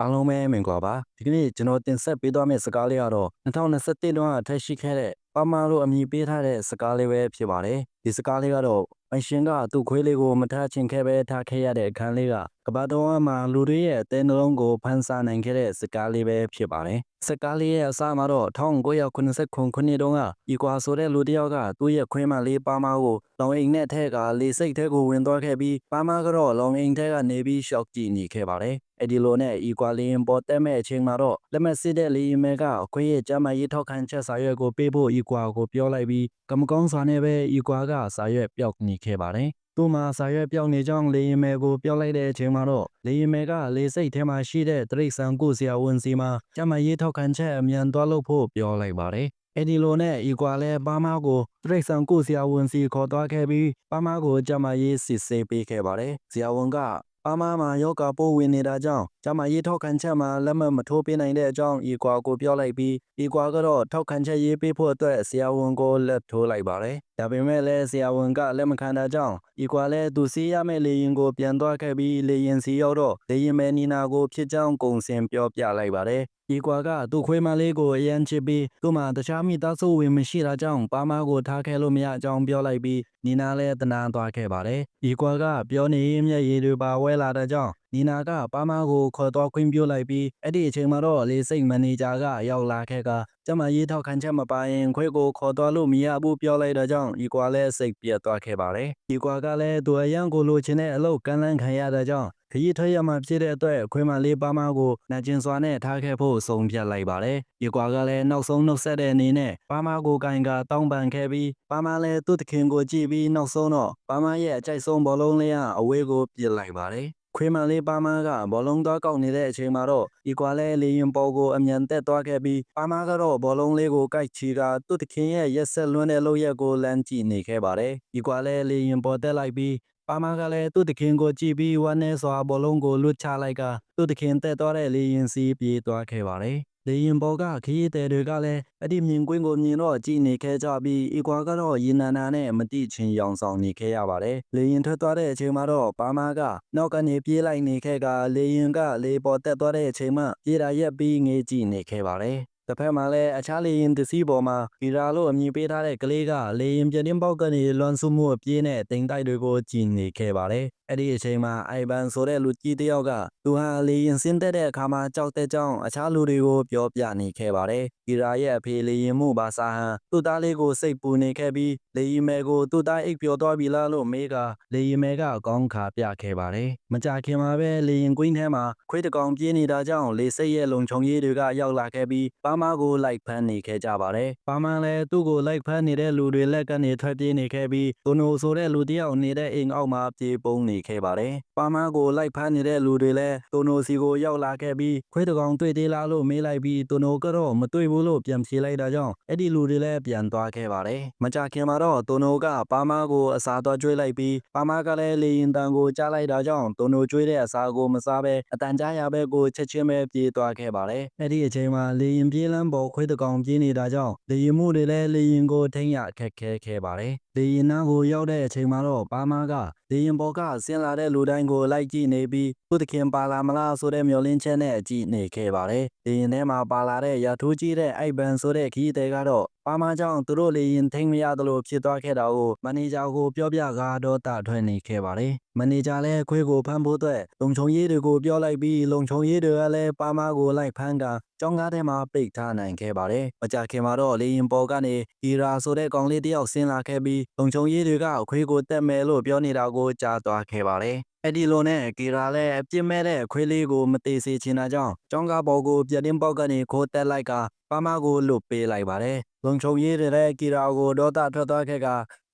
အားလုံးပဲမင်္ဂလာပါဒီကနေ့ကျွန်တော်တင်ဆက်ပေးသွားမယ့်စကားလေးကတော့2021တုန်းကထည့်ရှိခဲ့တဲ့ ပါမာလို့အမည်ပေးထားတဲ့စကားလေးပဲဖြစ်ပါတယ်ဒီစကားလေးကတော့ပိုင်ရှင်ကသူ့ခွေးလေးကိုမထားချင်ခဲ့ပဲထားခဲ့ရတဲ့အခန်းလေးကကဘာတော်မှာလူတွေရဲ့အသေးနှလုံးကိုဖန်ဆာနိုင်ခဲ့တဲ့စကားလေးပဲဖြစ်ပါတယ်စကားလေးရဲ့အစမှာတော့1989ခုနှစ်တုန်းကဤကွာဆိုတဲ့လူတစ်ယောက်ကသူ့ရဲ့ခွေးမလေးပါမာကိုလောင်အိမ်နဲ့ထဲကလေစိတ်ထဲကိုဝင်သွားခဲ့ပြီးပါမာကတော့လောင်အိမ်ထဲကနေပြီးရှောက်ကြည့်နေခဲ့ပါတယ်အဲ့ဒီလိုနဲ့ဤကွာလင်းပေါ်တက်မဲ့အချိန်မှာတော့လက်မစစ်တဲ့လီမဲကအခွေးရဲ့ကျမ်းမာရေးထောက်ခံချက်စာရွက်ကိုပေးဖို့ဤကွာကိုပြောလိုက်ပြီးကမကောင်းစွာနဲ့ပဲဤကွာကစာရွက်ပျောက်နေခဲ့ပါတယ်သူ့မှာစာရွက်ပြောင်းနေကြောင်းလေရင်မဲကိုပြောလိုက်တဲ့အချိန်မှာတော့လေရင်မဲကလေစိတ်ထဲမှာရှိတဲ့တရိษံကိုဆရာဝန်စီမှာကျမရေးထောက်ခံချက်အမြန်သွားလို့ဖို့ပြောလိုက်ပါတယ်အဲ့ဒီလိုနဲ့ဤကွာလဲပါမားကိုတရိษံကိုဆရာဝန်စီခေါ်သွားခဲ့ပြီးပါမားကိုကျမရေးစစ်ဆေးပေးခဲ့ပါတယ်ဆရာဝန်က ပါမားမှာယောဂပိုးဝင်နေတာကြောင့်ကျမရေးထောက်ခံချက်မှာလက်မှတ်မထိုးပေးနိုင်တဲ့အကြောင်းဤကွာကိုပြောလိုက်ပြီးဤကွာကတော့ထောက်ခံချက်ရေးပေးဖို့အတွက်ဆရာဝန်ကိုလက်ထိုးလိုက်ပါတယ် ဒါပေမဲ့လည်းဆရာဝန်ကလက်မခံတာကြောင့်ဤကွာလည်းသူစီးရမယ့်လေရင်ကိုပြန်သွားခဲ့ပြီးလေရင်စီရောက်တော့လေရင်မဲနီနာကိုဖြစ်ကြောင်းကုံစင်ပြောပြလိုက်ပါတယ်ဒီကွာကသူ့ခွေးမလေးကိုအရန်ချစ်ပြီးသူ့မှာတခြားမိသားစုဝင်မရှိတာကြောင့်ပါမကိုထားခဲ့လို့မရအကြောင်းပြောလိုက်ပြီးနီနာလည်းတနာသွားခဲ့ပါတယ်။ဒီကွာကပြောနေရင်းမျက်ရည်တွေပါဝဲလာတဲ့ကြောင့်နီနာကပါမကိုခေါ်သွားခွင့်ပြုလိုက်ပြီးအဲ့ဒီအချိန်မှာတော့လေစိတ်မန်နေဂျာကရောက်လာခဲ့ကကျမရေးထောက်ခံချက်မပါရင်ခွေးကိုခေါ်သွားလို့မရဘူးပြောလိုက်တဲ့ကြောင့်ဒီကွာလည်းစိတ်ပြတ်သွားခဲ့ပါတယ်။ဒီကွာကလည်းသူအရန်ကိုလိုချင်တဲ့အလုပ်ကမ်းလှမ်းခံရတဲ့ကြောင့်ခရီးထွက်ရမှဖြစ်တဲ့အတွက်ခွေးမလေးပါမကိုနာကျင်စွာနဲ့ထားခဲ့ဖို့ဆုံးဖြတ်လိုက်ပါတယ်။ဒီကွာကလည်းနောက်ဆုံးနှုတ်ဆက်တဲ့အနေနဲ့ပါမကိုကင်ကတောင်းပန်ခဲ့ပြီးပါမလည်းသူ့တခင်ကိုကြည့်ပြီးနောက်ဆုံးတော့ပါမရဲ့အကြိုက်ဆုံးဘောလုံးလေးကအဝေးကိုပစ်လိုက်ပါတယ်။ ခွေးမလေးပါမားကဘောလုံးသွားကောက်နေတဲ့အချိန်မှာတော့ဒီကွာလဲလေရင်ပေါ်ကိုအမြန်တက်သွားခဲ့ပြီးပါမားကတော့ဘောလုံးလေးကိုကိုက်ချီကသူ့တခင်ရဲ့ရက်ဆက်လွန်းတဲ့လုပ်ရက်ကိုလမ်းကြည့်နေခဲ့ပါတယ်ဒီကွာလဲလေရင်ပေါ်တက်လိုက်ပြီးပါမာကလည်းသူ့တခင်ကိုကြည့်ပြီးဝမ်းနဲ့စွာဘောလုံးကိုလွတ်ချလိုက်ကသူ့တခင်တက်သွားတဲ့လေရင်စီးပြေးသွားခဲ့ပါတယ် လေရင်ပေါ်ကခရီးသည်တွေကလည်းအဲ့ဒီမြင်ကွင်းကိုမြင်တော့ကြည်နေခဲ့ကြပြီးအီကွာကတော့ရင်နာနာနဲ့မတိချင်းရောင်ဆောင်နေခဲ့ရပါတယ်။လေရင်ထွက်သွားတဲ့အချိန်မှာတော့ပါမာကနောက်ကနေပြေးလိုက်နေခဲ့ကလေရင်ကလေပေါ်တက်သွားတဲ့အချိန်မှပြေးတာရက်ပြီးငေးကြည့်နေခဲ့ပါတယ်။တစ်ဖက်မှာလည်းအခြားလေရင်တစည်းပေါ်မှာဂီရာလို့အမည်ပေးထားတဲ့ကလေးကလေရင်ပြတင်းပေါက်ကနေလွန်ဆုမှုအပြေးနဲ့တိမ်တိုက်တွေကိုကြည်နေခဲ့ပါတယ်။ အဲ့ဒီအချိန်မှာအိုင်ဗန်ဆိုတဲ့လူကြီးတစ်ယောက်ကသူဟာလေရင်ဆင်းသက်တဲ့အခါမှာကြောက်တဲ့ကြောင်းအခြားလူတွေကိုပြောပြနေခဲ့ပါတယ်။ဂီရာရဲ့အဖေလေရင်မှုဘာစာဟန်သူ့သားလေးကိုစိတ်ပူနေခဲ့ပြီးလေရင်မဲကိုသူ့သားအိပ်ပျော်သွားပြီလားလို့မေးကလေရင်မဲကအကောင်းခါပြခဲ့ပါတယ်။မကြခင်မှာပဲလေရင်ကွင်းထဲမှာခွေးတကောင်ပြေးနေတာကြောင့်လေစိတ်ရဲ့လုံခြုံရေးတွေကရောက်လာခဲ့ပြီးပါမာကိုလိုက်ဖမ်းနေခဲ့ကြပါတယ်။ပါမာလည်းသူ့ကိုလိုက်ဖမ်းနေတဲ့လူတွေလက်ကနေထွက်ပြေးနေခဲ့ပြီးသူနိုဆိုတဲ့လူတယောက်နေတဲ့အိမ်အောက်မှာပြေးပုန်းနေခဲ့ပါတယ်။ပါမာကိုလိုက်ဖမ်းနေတဲ့လူတွေလည်းသူနိုစီကိုရောက်လာခဲ့ပြီးခွေးတကောင်တွေ့သေးလားလို့မေးလိုက်ပြီးသူနိုကတော့မတွေ့ဘူးလို့ပြန်ဖြေလိုက်တာကြောင့်အဲ့ဒီလူတွေလည်းပြန်သွားခဲ့ပါတယ်။မကြခင်မှာတော့သူနိုကပါမာကိုအစာသွားကျွေးလိုက်ပြီးပါမာကလည်းလေရင်တန်ကိုကြားလိုက်တာကြောင့်သူနိုကျွေးတဲ့အစာကိုမစားဘဲအတန်ကြားရဘဲကိုချက်ချင်းပဲပြေးသွားခဲ့ပါတယ်။အဲ့ဒီအချိန်မှာလေရင်ပြေးလန်းပေါ်ခွေးတကောင်ပြေးနေတာကြောင့်လေရင်မှုတွေလည်းလေရင်ကိုထိမ့်ရခက်ခဲခဲ့ပါတယ်။ လေရင်နားကိုရောက်တဲ့အချိန်မှာတော့ပါမာကလေရင်ပေါ်ကဆင်းလာတဲ့လူတိုင်းကိုလိုက်ကြည့်နေပြီးသူ့တခင်ပါလာမလားဆိုတဲ့မျှော်လင့်ချက်နဲ့အကြည့်နေခဲ့ပါတယ်။လေရင်ထဲမှာပါလာတဲ့ရာထိုးကြီးတဲ့အိုက်ဘန်ဆိုတဲ့ခီးတဲ့ကတော့ ပါမာကြောင့်သူတို့လေရင်ထိမ့်မရသလိုဖြစ်သွားခဲ့တာကိုမန်နေဂျာကိုပြောပြကားတော့တထွက်နေခဲ့ပါတယ်။မန်နေဂျာလည်းခွေးကိုဖမ်းဖို့အတွက်လုံခြုံရေးတွေကိုပြောလိုက်ပြီးလုံခြုံရေးတွေကလည်းပါမာကိုလိုက်ဖမ်းကကျောင်းကားထဲမှာပိတ်ထားနိုင်ခဲ့ပါတယ်။မကြခင်မှာတော့လေရင်ပေါ်ကနေဟီရာဆိုတဲ့ကောင်လေးတယောက်ဆင်းလာခဲ့ပြီးလုံခြုံရေးတွေကခွေးကိုတက်မယ်လို့ပြောနေတာကိုကြားသွားခဲ့ပါတယ်။အဲ့ဒီလိုနဲ့ကီရာလည်းအပြစ်မဲ့တဲ့ခွေးလေးကိုမသေးစေချင်တာကြောင့်ကျောင်းကားပေါ်ကိုပြတင်းပေါက်ကနေခိုးတက်လိုက်ကပါမကိုလွတ်ပေးလိုက်ပါတယ်။လုံချုံရေးတဲ့ကီရာကိုဒေါသထွက်သွားခဲ့က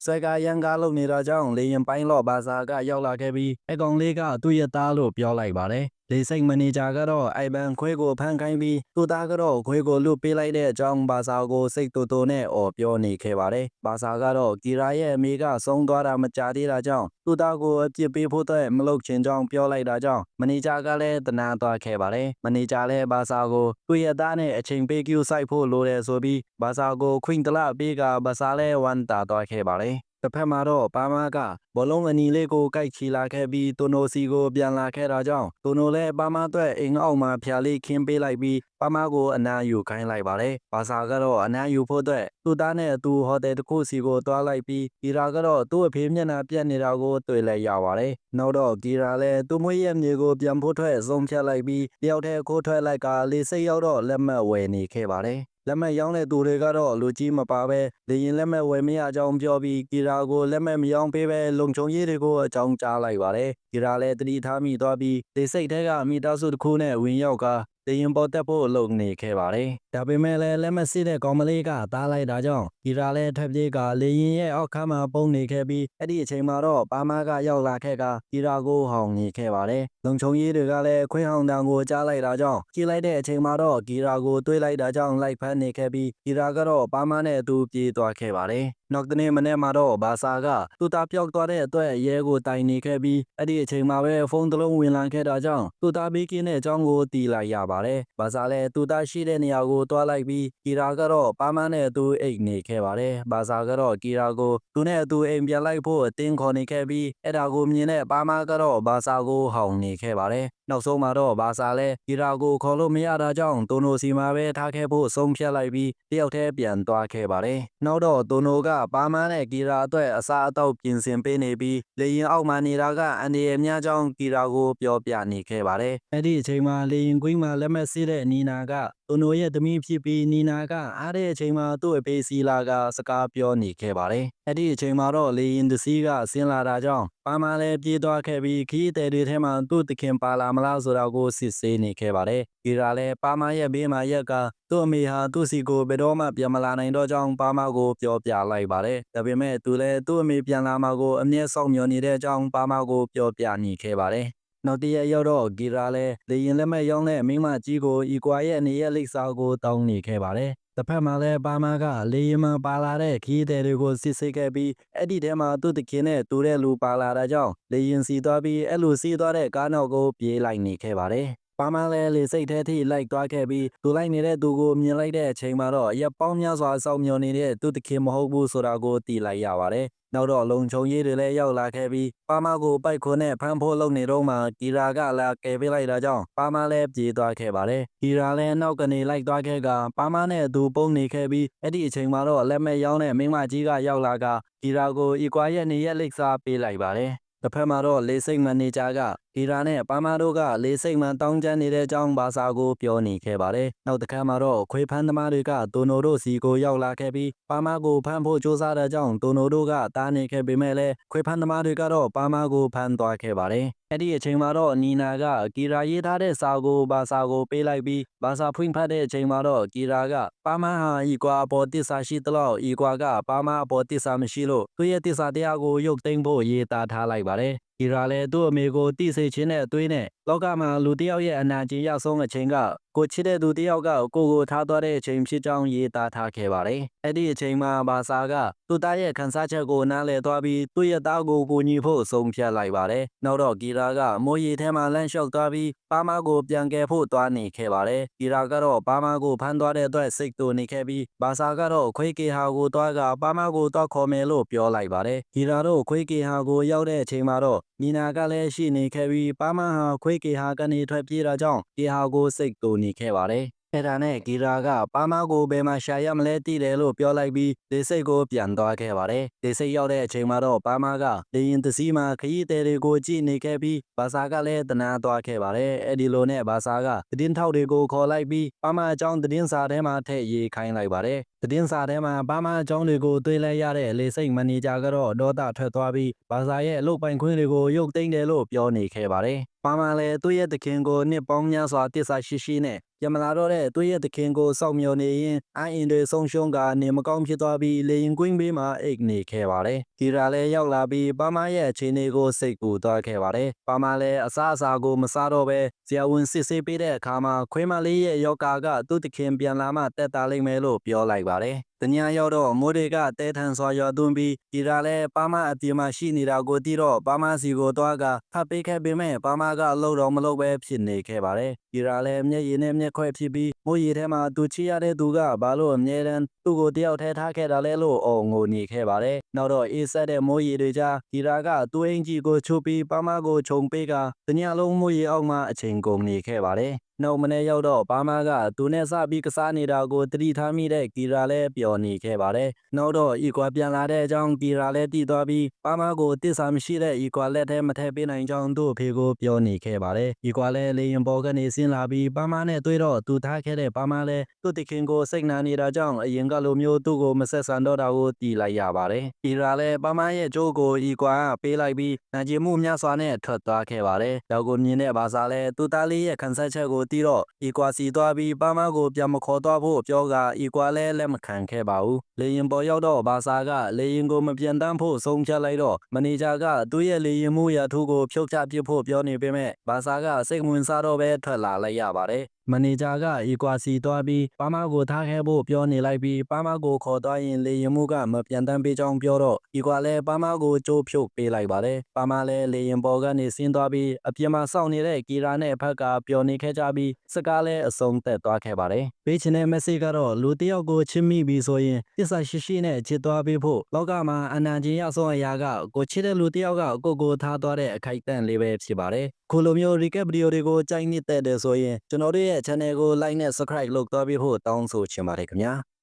စက်ကရန်ကားလုပ်နေတာကြောင့်လေရင်ပိုင်းလော့ဘာသာကရောက်လာခဲ့ပြီးအကောင်လေးကသူ့ရဲ့သားလို့ပြောလိုက်ပါတယ်။ လေစိတ်မန်နေဂျာကတော့အိုင်ဘန်ခွေးကိုဖမ်းခိုင်းပြီးသူ့သားကတော့ခွေးကိုလွတ်ပေးလိုက်တဲ့အကြောင်းဘာသာကိုစိတ်တူတူနဲ့អော်ပြောနေခဲ့ပါတယ်။ဘာသာကတော့ကီရာရဲ့အမေကဆုံးသွားတာမကြသေးတာကြောင့်သူ့သားကိုအပြစ်ပေးဖို့အတွက်မလုပ်ချင်ကြောင်းပြောလိုက်တာကြောင့်မန်နေဂျာကလည်းတနာသွားခဲ့ပါတယ်။မန်နေဂျာလည်းဘာသာကိုသူ့ရဲ့သားနဲ့အချိန်ပေးကျူဆိုင်ဖို့လိုတယ်ဆိုပြီးဘာသာကိုခွင့်တလပေးကဘာသာလဲဝန်တာသွားခဲ့ပါတယ်။ တစ်ဖက်မှာတော့ပါမားကဘောလုံးအနီလေးကိုကိုက်ချီလာခဲ့ပြီးတိုနိုစီကိုပြန်လာခဲ့တာကြောင့်တိုနိုလည်းပါမားအတွက်အိမ်အောက်မှာဖျာလေးခင်းပေးလိုက်ပြီးပါမားကိုအနားယူခိုင်းလိုက်ပါတယ်။ဘာစာကတော့အနားယူဖို့အတွက်သူ့သားနဲ့သူဟိုတယ်တစ်ခုစီကိုတွားလိုက်ပြီးဂီရာကတော့သူ့အဖေမျက်နှာပြက်နေတာကိုတွေ့လိုက်ရပါတယ်။နောက်တော့ဂီရာလည်းသူ့မွေးရဲ့မြေကိုပြန်ဖို့ထွက်ဆုံးဖြတ်လိုက်ပြီးတယောက်တည်းခိုးထွက်လိုက်ကလေးစိတ်ရောက်တော့လက်မှတ်ဝယ်နေခဲ့ပါတယ်။ လက်မှတ်ရောင်းတဲ့သူတွေကတော့လူကြီးမပါပဲလေရင်လက်မှတ်ဝယ်မရအကြောင်းပြောပြီးဂီရာကိုလက်မှတ်မရောင်းပေးပဲလုံခြုံရေးတွေကိုအကြောင်းကြားလိုက်ပါတယ်ဂီရာလည်းတတိထားမိသွားပြီးလေစိတ်ထဲကမိသားစုတစ်ခုနဲ့ဝင်ရောက်က လေရင်ပေါ်တက်ဖို့လုပ်နေခဲ့ပါတယ်ဒါပေမဲ့လည်းလက်မှတ်စစ်တဲ့ကောင်မလေးကတားလိုက်တာကြောင့်ဂီရာလည်းထပ်ပြေးကလေရင်ရဲ့အောက်ခန်းမှာပုံနေခဲ့ပြီးအဲ့ဒီအချိန်မှာတော့ပါမားကရောက်လာခဲ့ကဂီရာကိုဟောင်နေခဲ့ပါတယ်လုံခြုံရေးတွေကလည်းခွေးဟောင်တန်ကိုကြားလိုက်တာကြောင့်ကြည့်လိုက်တဲ့အချိန်မှာတော့ဂီရာကိုတွေးလိုက်တာကြောင့်လိုက်ဖမ်းနေခဲ့ပြီးဂီရာကတော့ပါမားနဲ့အတူပြေးသွားခဲ့ပါတယ် နောက်တနေ့မနေ့မှာတော့ဘာစာကသူသားပြောက်သွားတဲ့အတွက်ရဲကိုတိုင်နေခဲ့ပြီးအဲ့ဒီအချိန်မှာပဲဖုန်းတစ်လုံးဝင်လာခဲ့တာကြောင့်သူသားဘေးကင်းတဲ့အကြောင်းကိုတီးလိုက်ရပါတယ်။ဘာစာလည်းသူသားရှိတဲ့နေရာကိုတွားလိုက်ပြီးကီရာကတော့ပါမနဲ့အတူအိတ်နေခဲ့ပါတယ်။ဘာစာကတော့ကီရာကိုသူနဲ့အတူအိမ်ပြန်လိုက်ဖို့အတင်းခေါ်နေခဲ့ပြီးအဲ့ဒါကိုမြင်တဲ့ပါမကတော့ဘာစာကိုဟောင်နေခဲ့ပါတယ်။နောက်ဆုံးမှာတော့ဘာစာလဲကီရာကိုခေါ်လို့မရတာကြောင့်တိုနိုစီမှာပဲထားခဲ့ဖို့ဆုံးဖြတ်လိုက်ပြီးတယောက်တည်းပြန်သွားခဲ့ပါတယ်။နောက်တော့တိုနိုကပါမနဲ့ကီရာအတွက်အစားအသောက်ပြင်ဆင်ပေးနေပြီးလေရင်အောက်မှာနေတာကအန်ဒီရဲ့များကြောင်းကီရာကိုပြောပြနေခဲ့ပါတယ်။အဲ့ဒီအချိန်မှာလေရင်ကွင်းမှာလက်မက်စစ်တဲ့နီနာကတိုနိုရဲ့သမီးဖြစ်ပြီးနီနာကအားတဲ့အချိန်မှာသူ့အဖေစီလာကစကားပြောနေခဲ့ပါတယ်။အဲ့ဒီအချိန်မှာတော့လေရင်တစည်းကဆင်းလာတာကြောင့်ပါမလည်းပြေးသွားခဲ့ပြီးခီးတဲ့တွေထဲမှာသူ့တခင်ပါလာမလားဆိုတာကိုစစ်ဆေးနေခဲ့ပါတယ်။ကီရာလည်းပါမရဲ့ဘေးမှာရက်ကသူ့အမေဟာသူ့စီကိုဘယ်တော့မှပြန်မလာနိုင်တော့ကြောင်းပါမကိုပြောပြလိုက်ပါတယ်။ဒါပေမဲ့သူလည်းသူ့အမေပြန်လာမှာကိုအမျက်စောင့်မျှော်နေတဲ့အကြောင်းပါမကိုပြောပြနေခဲ့ပါတယ်။ နောက်တရက်ရောက်တော့ဂီရာလည်းလေရင်လက်မဲ့ရောင်းတဲ့မိမကြီးကိုအီကွာရဲ့အနေရဲ့လိပ်စာကိုတောင်းနေခဲ့ပါတယ်။တစ်ဖက်မှာလည်းပါမာကလေရင်မှာပါလာတဲ့ခီးတဲ့တွေကိုစစ်ဆေးခဲ့ပြီးအဲ့ဒီထဲမှာသူ့တခင်နဲ့တူတဲ့လူပါလာတာကြောင့်လေရင်စီသွားပြီးအဲ့လိုစီးသွားတဲ့ကားနောက်ကိုပြေးလိုက်နေခဲ့ပါတယ်။ ပါမလဲလေစိတ်ထဲထိလိုက်သွားခဲ့ပြီးသူလိုက်နေတဲ့သူကိုမြင်လိုက်တဲ့အချိန်မှာတော့ရပ်ပေါင်းများစွာစောင့်မျှော်နေတဲ့သူတခင်မဟုတ်ဘူးဆိုတာကိုသိလိုက်ရပါတယ်။နောက်တော့လုံခြုံရေးတွေလည်းရောက်လာခဲ့ပြီးပါမကိုပိုက်ခွန်းနဲ့ဖမ်းဖို့လုပ်နေတော့မှကီရာကလာကယ်ပေးလိုက်တာကြောင့်ပါမလည်းပြေးသွားခဲ့ပါတယ်။ကီရာလည်းနောက်ကနေလိုက်သွားခဲ့ကပါမနဲ့အတူပုံနေခဲ့ပြီးအဲ့ဒီအချိန်မှာတော့လက်မဲ့ရောင်းတဲ့မိမကြီးကရောက်လာကကီရာကိုအီကွာရဲ့နေရက်လိပ်စာပေးလိုက်ပါတယ်။တစ်ဖက်မှာတော့လေစိတ်မန်နေဂျာက ဂီရာနဲ့ပါမာတို့ကလေစိတ်မှန်တောင်းကျမ်းနေတဲ့အကြောင်းဘာသာကိုပြောနေခဲ့ပါတယ်။နောက်တစ်ခါမှာတော့ခွေးဖမ်းသမားတွေကတိုနိုတို့စီကိုရောက်လာခဲ့ပြီးပါမာကိုဖမ်းဖို့ကြိုးစားတဲ့ကြောင့်တိုနိုတို့ကတားနေခဲ့ပေမဲ့လည်းခွေးဖမ်းသမားတွေကတော့ပါမာကိုဖမ်းသွားခဲ့ပါတယ်။အဲ့ဒီအချိန်မှာတော့နီနာကကီရာရေးထားတဲ့စာကိုဘာသာကိုပေးလိုက်ပြီးဘာသာဖွင့်ဖတ်တဲ့အချိန်မှာတော့ကီရာကပါမာဟာဤကွာအပေါ်တစ္ဆာရှိသလောက်ဤကွာကပါမာအပေါ်တစ္ဆာမရှိလို့သူ့ရဲ့တစ္ဆာတရားကိုရုပ်သိမ်းဖို့ရေးသားထားလိုက်ပါတယ်။ ဒီရာလည်းသူ့အမေကိုတိစေခြင်းနဲ့အသွေးနဲ့လောကမှာလူတစ်ယောက်ရဲ့အနာကျင်ရောက်ဆုံးအချိန်က ကိုချစ်တဲ့သူတစ်ယောက်ကကိုကိုထားသွားတဲ့အချိန်ဖြစ်ကြောင်းရေးသားထားခဲ့ပါတယ်။အဲ့ဒီအချိန်မှာဘာသာကသူ့သားရဲ့ခန်းစားချက်ကိုနားလည်သွားပြီးသူ့ရဲ့သားကိုကိုညီဖို့ဆုံးဖြတ်လိုက်ပါတယ်။နောက်တော့ဂီရာကမိုးရီထဲမှာလန့်လျှောက်သွားပြီးပါမကိုပြန်ကယ်ဖို့သွားနေခဲ့ပါတယ်။ဂီရာကတော့ပါမကိုဖမ်းသွားတဲ့အတွက်စိတ်တူနေခဲ့ပြီးဘာသာကတော့ခွေးကေဟာကိုသွားကပါမကိုတော့ခေါ်မယ်လို့ပြောလိုက်ပါတယ်။ဂီရာတို့ခွေးကေဟာကိုရောက်တဲ့အချိန်မှာတော့နီနာကလည်းရှိနေခဲ့ပြီးပါမဟာခွေးကေဟာကနေထွက်ပြေးတာကြောင့်ကေဟာကိုစိတ်တူနေခဲ့ပါတယ်။ အဲ့ဒါနဲ့ဂီရာကပါမကိုဘယ်မှာရှာရမလဲတည်တယ်လို့ပြောလိုက်ပြီးဒေစိတ်ကိုပြန်သွားခဲ့ပါတယ်။ဒေစိတ်ရောက်တဲ့အချိန်မှာတော့ပါမကလေရင်တစည်းမှာခရီးသည်တွေကိုကြည့်နေခဲ့ပြီးဘာသာကလည်းတနာသွားခဲ့ပါတယ်။အဲ့ဒီလိုနဲ့ဘာသာကသတင်းထောက်တွေကိုခေါ်လိုက်ပြီးပါမအကြောင်းသတင်းစာထဲမှာထည့်ရေးခိုင်းလိုက်ပါတယ်။သတင်းစာထဲမှာပါမအကြောင်းတွေကိုတွေ့လိုက်ရတဲ့လေစိတ်မန်နေဂျာကတော့ဒေါသထွက်သွားပြီးဘာသာရဲ့အလုပ်ပိုင်ခွင့်တွေကိုရုပ်သိမ်းတယ်လို့ပြောနေခဲ့ပါတယ်။ပါမလည်းသူ့ရဲ့တခင်ကိုနှစ်ပေါင်းများစွာတစ္ဆာရှိရှိနဲ့ ပြမလာတော့တဲ့သူ့ရဲ့တခင်ကိုစောင့်မျှော်နေရင်အအင်တွေဆုံးရှုံးကနေမကောင်းဖြစ်သွားပြီးလေရင်ကွင်းဘေးမှာအိတ်နေခဲ့ပါတယ်။ဒီရာလည်းရောက်လာပြီးပါမရဲ့အခြေအနေကိုစိတ်ပူသွားခဲ့ပါတယ်။ပါမလည်းအစားအစာကိုမစားတော့ပဲဇာဝန်စစ်ဆေးပေးတဲ့အခါမှာခွေးမလေးရဲ့ယောဂါကသူ့တခင်ပြန်လာမှတက်တာလိမ့်မယ်လို့ပြောလိုက်ပါတယ်။တညာရောက်တော့မိုးတွေကတဲထန်စွာရွာသွန်းပြီးဒီရာလဲပါမအပြင်မှာရှိနေတာကိုတီးတော့ပါမစီကိုတွားကဖတ်ပေးခဲ့ပေမဲ့ပါမကအလုပ်တော်မလုပ်ပဲဖြစ်နေခဲ့ပါတယ်ဒီရာလဲမျက်ရည်နဲ့မျက်ခွဲဖြစ်ပြီးမိုးရီထဲမှာသူချီရတဲ့သူကဘာလို့အမြဲတမ်းသူ့ကိုတယောက်ထဲထားခဲ့တာလဲလို့အော်ငိုနေခဲ့ပါတယ် နောက်တော့အေးဆက်တဲ့မိုးရေတွေကြားကီရာကသူ့အင်ကြီးကိုချိုးပြီးပါမကိုခြုံပေးကတညလုံးမိုးရေအောက်မှာအချိန်ကုန်နေခဲ့ပါတယ်နောက်မနေ့ရောက်တော့ပါမကသူနဲ့စပြီးကစားနေတာကိုတတိထားမိတဲ့ကီရာလည်းပျော်နေခဲ့ပါတယ်။နောက်တော့ဤကွာပြန်လာတဲ့အကြောင်းကီရာလည်းတည်သွားပြီးပါမကိုတစ္ဆာမရှိတဲ့ဤကွာလက်ထဲမထည့်ပေးနိုင်ကြောင်းသူ့အဖေကိုပြောနေခဲ့ပါတယ်။ဤကွာလည်းလေရင်ပေါ်ကနေဆင်းလာပြီးပါမနဲ့တွေ့တော့သူထားခဲ့တဲ့ပါမလည်းသူ့တခင်ကိုစိတ်နာနေတာကြောင့်အရင်ကလိုမျိုးသူ့ကိုမဆက်ဆံတော့တာကိုတီးလိုက်ရပါတယ်။ကီရာလည်းပါမရဲ့ကြိုးကိုဤကွာပေးလိုက်ပြီးနိုင်ကျင်မှုများစွာနဲ့ထွက်သွားခဲ့ပါတယ်။ရောက်ကိုမြင်တဲ့ဘာသာလည်းသူ့သားလေးရဲ့ခံစားချက်ကိုတီးတော့ဤကွာစီသွားပြီးပါမကိုပြန်မခေါ်တော့ဖို့ပြောကဤကွာလည်းလက်မခံခဲ့ပါဘူး။လေရင်ပေါ်ရောက်တော့ဘာသာကလေရင်ကိုမပြန်တမ်းဖို့ဆုံးဖြတ်လိုက်တော့မန်နေဂျာကသူ့ရဲ့လေရင်မှုရာထူးကိုဖြုတ်ချပစ်ဖို့ပြောနေပေမဲ့ဘာသာကစိတ်ဝင်စားတော့ပဲထွက်လာလိုက်ရပါတယ်။ မန်နေဂျာကအီကွာစီသွားပြီးပါမကိုထားခဲ့ဖို့ပြောနေလိုက်ပြီးပါမကိုခေါ်သွားရင်လေရင်မှုကမပြန်တမ်းပေးကြောင်းပြောတော့အီကွာလည်းပါမကိုကြိုးဖြုတ်ပေးလိုက်ပါတယ်။ပါမလည်းလေရင်ပေါ်ကနေဆင်းသွားပြီးအပြင်မှာစောင့်နေတဲ့ကီရာနဲ့ဖက်ကပျော်နေခဲ့ကြပြီးစကားလည်းအဆုံးသက်သွားခဲ့ပါတယ်။ပေးချင်တဲ့ message ကတော့လူတစ်ယောက်ကိုချစ်မိပြီဆိုရင်တစ္ဆာရှိရှိနဲ့ချစ်သွားပေးဖို့လောကမှာအနန္တရဆုံးအရာကကိုချစ်တဲ့လူတစ်ယောက်ကကိုယ့်ကိုထားသွားတဲ့အခိုက်အတန့်လေးပဲဖြစ်ပါတယ်။ခုလိုမျိုး recap video တွေကိုကြိုက်နှစ်သက်တယ်ဆိုရင်ကျွန်တော်တို့ရဲ့ channel ကို like နဲ့ subscribe လုပ်သွားပေးဖို့တောင်းဆိုချင်ပါတယ်ခင်ဗျာ။